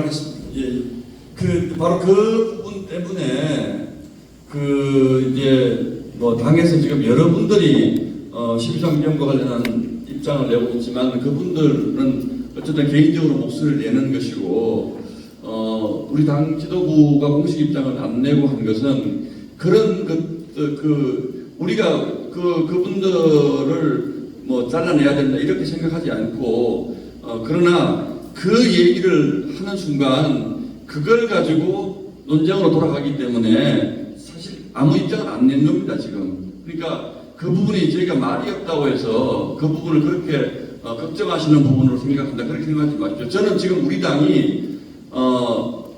하겠습니다. 예, 그 바로 그 부분 때문에 그 이제 뭐 당에서 지금 여러분들이 어, 심상정과 관련한 입장을 내고 있지만 그분들은 어쨌든 개인적으로 목소리를 내는 것이고 어, 우리 당 지도부가 공식 입장을 안 내고 한 것은 그런 그, 그, 그 우리가 그 그분들을 뭐 잘라내야 된다 이렇게 생각하지 않고 어, 그러나 그 얘기를 하는 순간 그걸 가지고 논쟁으로 돌아가기 때문에 사실 아무 입장을 안 낸 겁니다 지금. 그러니까 그 부분이 저희가 말이 없다고 해서 그 부분을 그렇게 어, 걱정하시는 부분으로 생각한다 그렇게 생각하지 마십시오. 저는 지금 우리 당이 어,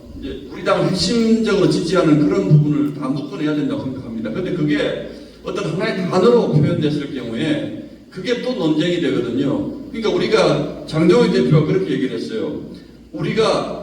우리 당을 핵심적으로 지지하는 그런 부분을 다 묶어내야 된다고 생각합니다. 근데 그게 어떤 하나의 단어로 표현됐을 경우에 그게 또 논쟁이 되거든요. 그러니까 우리가 장정희 대표가 그렇게 얘기를 했어요. 우리가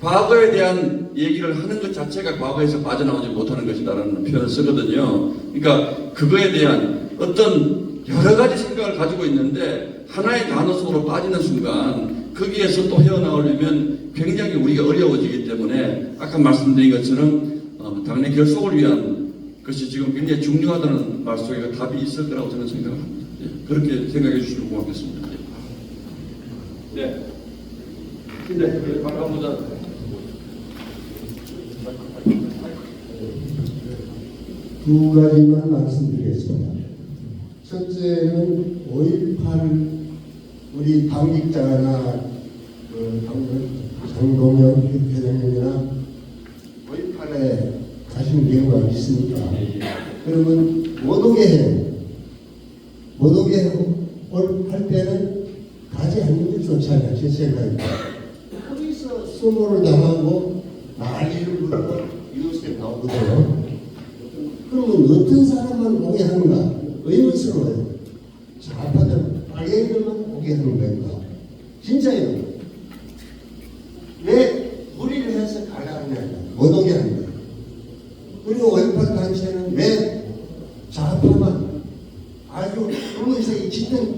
과거에 대한 얘기를 하는 것 자체가 과거에서 빠져나오지 못하는 것이다라는 표현을 쓰거든요. 그러니까 그거에 대한 어떤 여러 가지 생각을 가지고 있는데 하나의 단어 속으로 빠지는 순간 거기에서 또 헤어나오려면 굉장히 우리가 어려워지기 때문에 아까 말씀드린 것처럼 어, 당내 결속을 위한 것이 지금 굉장히 중요하다는 말 속에 답이 있을 거라고 저는 생각을 합니다. 예, 그렇게 생각해 주시면 고맙겠습니다. 예. 네. 네, 반갑습니다. 두 가지만 말씀드리겠습니다. 첫째는 5.18 우리 당직자나 그 당- 장동현 회장님이나 5.18에 가신 경우가 있습니까? 그러면 못 오게 해요. 못 오게 올- 할 때는 가지 않는 게 좋지 않아요. 제 생각에. 거기서 수모를 당하고 난리를 부르고 이웃에 나오거든요. 그러면 어떤 사람만 오게 하는가? 의문스러워요. 좌파들, 빨갱이들만 오게 하는 건가? 진짜요. 왜 무리를 해서 가려느냐? 못 오게 하는 거예요. 그리고 5.18 단체는 왜 좌파만 아주 검은색이 짙은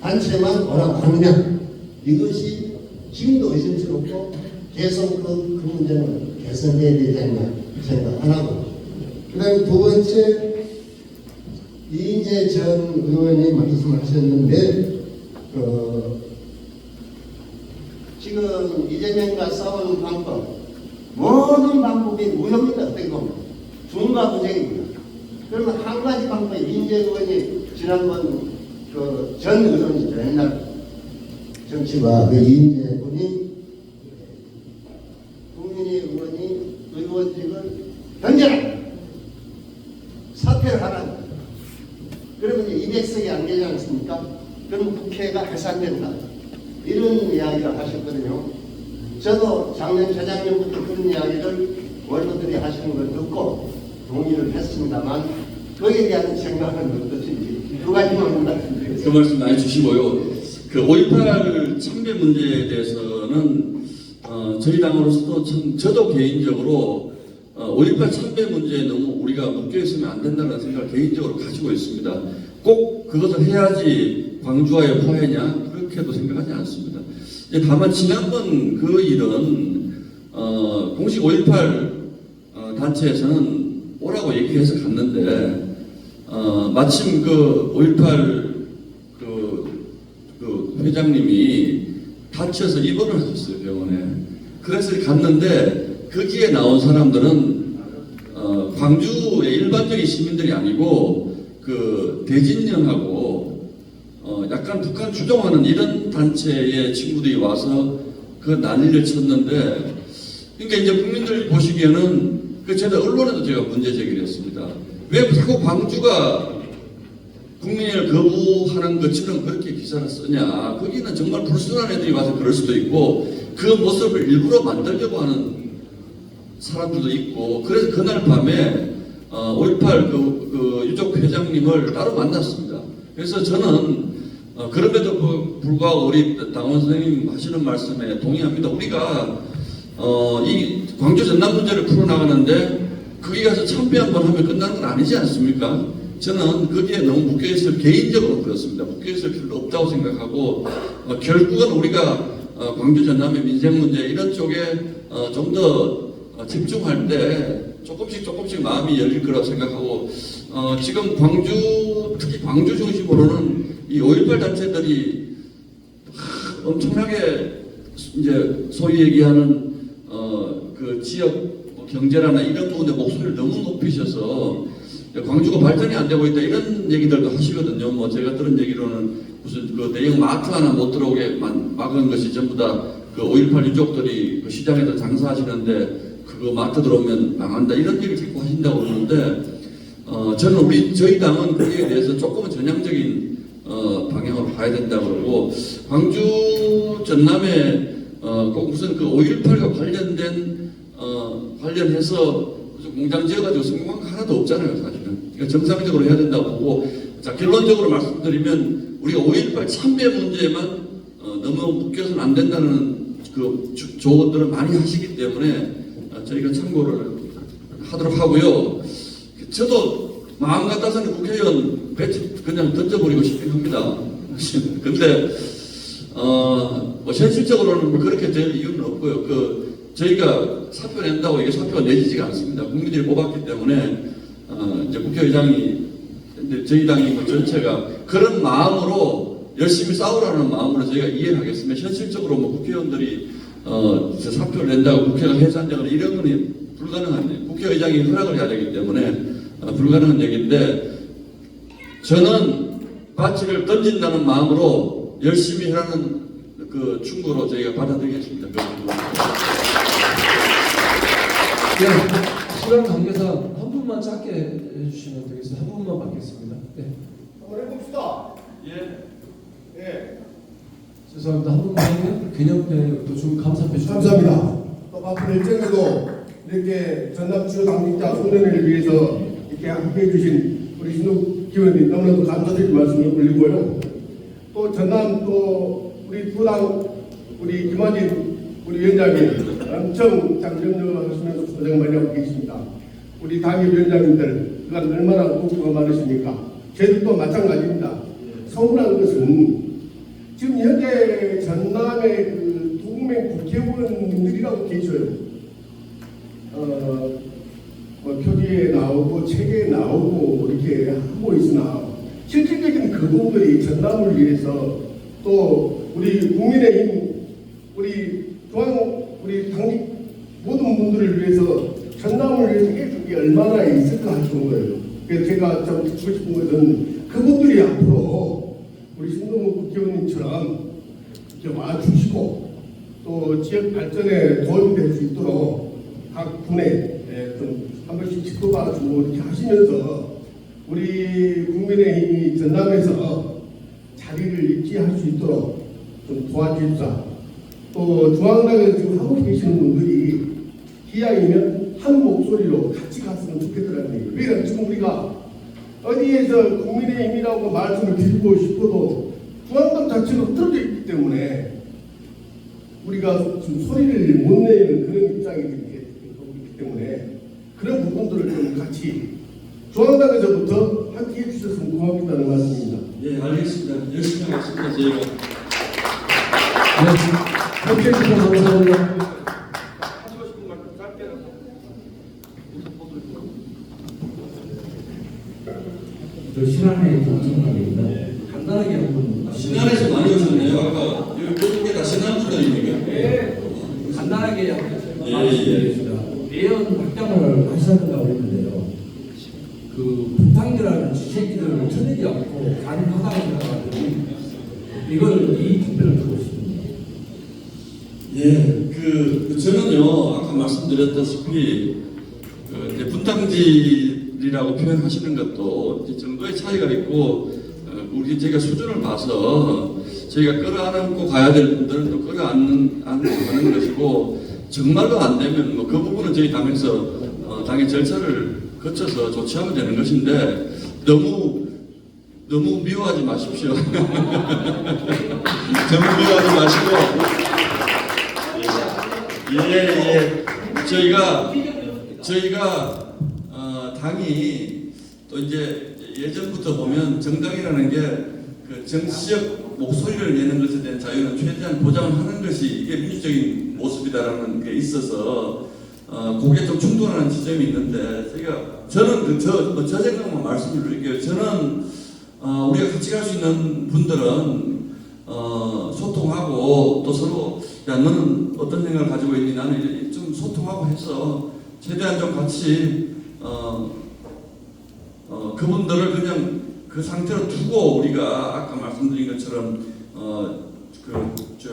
단체만 오라고 하느냐? 이것이 지금도 의심스럽고 계속 그, 그 문제는 개선돼야 되지 않나 생각 안 하고 그 다음에 두 번째, 이인재 전 의원이 말씀하셨는데, 어, 지금 이재명과 싸우는 방법, 모든 방법이 무효입니다. 어떻게 보면. 중과부쟁입니다. 그러면 한 가지 방법이 이인재 의원이 지난번 그 전 의원이죠. 옛날 정치가 그 이인재 분이 국민의 의원이 의원직을 던져라! 사퇴를 하라. 그러면 이제 200석이 안 되지 않습니까? 그럼 국회가 해산된다. 이런 이야기를 하셨거든요. 저도 작년 재작년부터 그런 이야기를 원로들이 하시는 걸 듣고 동의를 했습니다만 거기에 대한 생각은 어떠신지 두 가지만 그 말씀드리겠습니다. 말씀 많이 주시고요. 그5.18 참배 문제에 대해서는 어, 저희 당으로서도 참 저도 개인적으로 어, 5.18 참배 문제에 너무 우리가 묶여 있으면 안 된다는 생각을 개인적으로 가지고 있습니다. 꼭 그것을 해야지 광주와의 화해냐 그렇게도 생각하지 않습니다. 다만 지난번 그 일은 어, 공식 5.18 어, 단체에서는 오라고 얘기해서 갔는데 어, 마침 그5.18 그, 그 회장님이 다쳐서 입원을 하셨어요 병원에. 그래서 갔는데 거기에 나온 사람들은 어, 광주의 일반적인 시민들이 아니고 그 대진령하고 어, 약간 북한 주종하는 이런 단체의 친구들이 와서 그 난리를 쳤는데 그러니까 이제 국민들 보시기에는 그 제가 언론에도 제가 문제 제기를 했습니다. 왜 자꾸 광주가 국민을 거부하는 것처럼 그렇게 기사를 쓰냐. 거기는 정말 불순한 애들이 와서 그럴 수도 있고 그 모습을 일부러 만들려고 하는 사람들도 있고 그래서 그날 밤에 어, 5.18 그, 그 유족 회장님을 따로 만났습니다. 그래서 저는 어, 그럼에도 그 불구하고 우리 당원 선생님 하시는 말씀에 동의합니다. 우리가 어, 이 광주 전남 문제를 풀어나가는데 거기 가서 참배 한 번 하면 끝나는 건 아니지 않습니까? 저는 거기에 너무 묶여있을 개인적으로 그렇습니다. 묶여있을 필요 없다고 생각하고 어, 결국은 우리가 어, 어, 광주 전남의 민생 문제 이런 쪽에 어, 좀더 집중할 때 조금씩 조금씩 마음이 열릴 거라고 생각하고 어, 지금 광주 특히 광주 중심으로는 이 5.18 단체들이 하, 엄청나게 이제 소위 얘기하는 어, 그 지역 뭐 경제라나 이런 부분에 목소리를 너무 높이셔서 광주가 발전이 안 되고 있다 이런 얘기들도 하시거든요. 뭐 제가 들은 얘기로는 무슨 그 대형 마트 하나 못 들어오게 만- 막은 것이 전부 다 그 5.18 유족들이 그 시장에서 장사하시는데 그거 마트 들어오면 망한다 이런 얘기를 자꾸 하신다고 그러는데 어, 저는 우리 저희 당은 거기에 대해서 조금은 전향적인 어, 방향으로 가야 된다 그러고 광주 전남에 어, 꼭 무슨 그 5.18과 관련된 어, 관련해서 공장 지어가지고 성공한 거 하나도 없잖아요 사실은 그러니까 정상적으로 해야 된다고 보고 자 결론적으로 말씀드리면 우리가 5.18 참배 문제에만 어, 너무 묶여서는 안 된다는 그 주- 조언들을 많이 하시기 때문에 어, 저희가 참고를 하도록 하고요. 저도 마음 같아서는 국회의원 배치 그냥 던져버리고 싶긴 합니다. 근데 어, 뭐 현실적으로는 뭐 그렇게 될 이유는 없고요. 그 저희가 사표 낸다고 이게 사표가 내지지가 않습니다. 국민들이 뽑았기 때문에 어, 이제 국회의장이 저희 당이 뭐 전체가 그런 마음으로 열심히 싸우라는 마음으로 저희가 이해하겠습니다. 현실적으로 뭐 국회의원들이 어, 저 사표를 낸다고 국회가 해산되거나 이런 건 불가능한 일. 국회의장이 허락을 해야 되기 때문에 어, 불가능한 얘기인데 저는 바치를 던진다는 마음으로 열심히 하라는 그 충고로 저희가 받아들이겠습니다. 네, 시간 관계상 한 분만 짧게 해주시면 되겠습니다. 한 분만 받겠습니다. 네, 한번 해봅시다. 예. 예. 죄송합니다. 한 분만 하면 개념 또좀 감사해 주시면 감사합니다. 또 바쁜 일정에도 이렇게 전남주 당직자 송년회를 위해서 이렇게 함께해 주신 우리 신욱 기원님 너무나도 감사드릴 말씀을 올리고요. 또 전남 또 우리 부당 우리 김환진 우리 위원장님 엄청 장점하시면서 고생 많이 하고 계십니다. 우리 당의 위원장님들 그간 얼마나 공부가 많으십니까? 저희들도 마찬가지입니다. 서운한 것은 지금 현재 전남의 그 동맹 국회의원님들이라고 계셔요. 어, 뭐 표지에 나오고 책에 나오고 이렇게 하고 있으나 실질적인 그분들이 전남을 위해서 또 우리 국민의힘 우리 중앙 우리 당직 모든 분들을 위해서 전남을 위해서 해준 게 얼마나 있을까 하는 거예요. 그래서 제가 좀 듣고 싶은 것은 그분들이 앞으로 우리 신동국 국회의원님처럼 이렇게 와주시고 또 지역 발전에 도움이 될 수 있도록 각 분에 예, 좀한 번씩 짚어봐주고 이렇게 하시면서 우리 국민의힘이 전남에서 자리를 유지할 수 있도록 좀 도와주십사. 또 중앙당에서 지금 하고 계시는 분들이 기왕이면 한 목소리로 같이 갔으면 좋겠더라는 얘기예요. 왜냐하면 지금 우리가 어디에서 국민의힘이라고 말씀을 드리고 싶어도 중앙당 자체로 떨어져 있기 때문에 우리가 지금 소리를 못 내는 그런 입장이 있기 때문에 그런 부분들을 좀 같이 중앙당에서부터 함께 해 주셨으면 고맙겠다는 말씀입니다. 예, 알겠습니다. 열심히 하겠습니다. 저희가. 네, 함께 해주셔서 감사합니다. 저 신안에 동참하겠습니다. 간단하게 한번 신안에서 많이 오셨네요. 아까 여기 모든 게다 신안 분들입니까? 네, 간단하게 예, 말씀드리겠습니다. 내연 확장을 하시는다고 했는데요. 그 부탕이라는 지새끼들을 쳐내지 않고 가능하다고 생각하더니 이걸 이 답변을 듣고 싶습니다. 예, 그, 그 저는요 아까 말씀드렸다시피 그 이제 분탕질이라고 표현하시는 것도 이제 정도의 차이가 있고 어, 우리 제가 수준을 봐서 저희가 끌어안고 가야 될 분들은 또 끌어안는 안고 가는 것이고 정말로 안 되면 뭐 그 부분은 저희 당에서 어, 당의 절차를 거쳐서 조치하면 되는 것인데 너무 너무 미워하지 마십시오. 너무 미워하지 마시고 예, 예. 저희가, 저희가, 어, 당이 또 이제 예전부터 보면 정당이라는 게 그 정치적 목소리를 내는 것에 대한 자유는 최대한 보장하는 것이 이게 민주적인 모습이다라는 게 있어서 어, 그게 좀 충돌하는 지점이 있는데 제가 저는 그, 저, 뭐 저 생각만 말씀을 드릴게요. 저는 어, 우리가 같이 갈 수 있는 분들은 어, 소통하고 또 서로 야 너는 어떤 생각을 가지고 있니 나는 좀 소통하고 해서 최대한 좀 같이 어, 어, 그분들을 그냥 그 상태로 두고 우리가 아까 말씀드린 것처럼 어, 어그저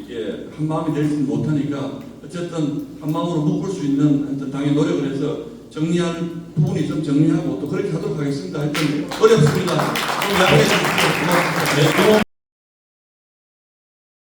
이게 한 마음이 되지는 못하니까 어쨌든 한 마음으로 묶을 수 있는 하여튼 당의 노력을 해서 정리한 부분이 좀 정리하고 또 그렇게 하도록 하겠습니다. 하여튼 어렵습니다. 좀 양해해 주십시오. 고맙습니다. 네.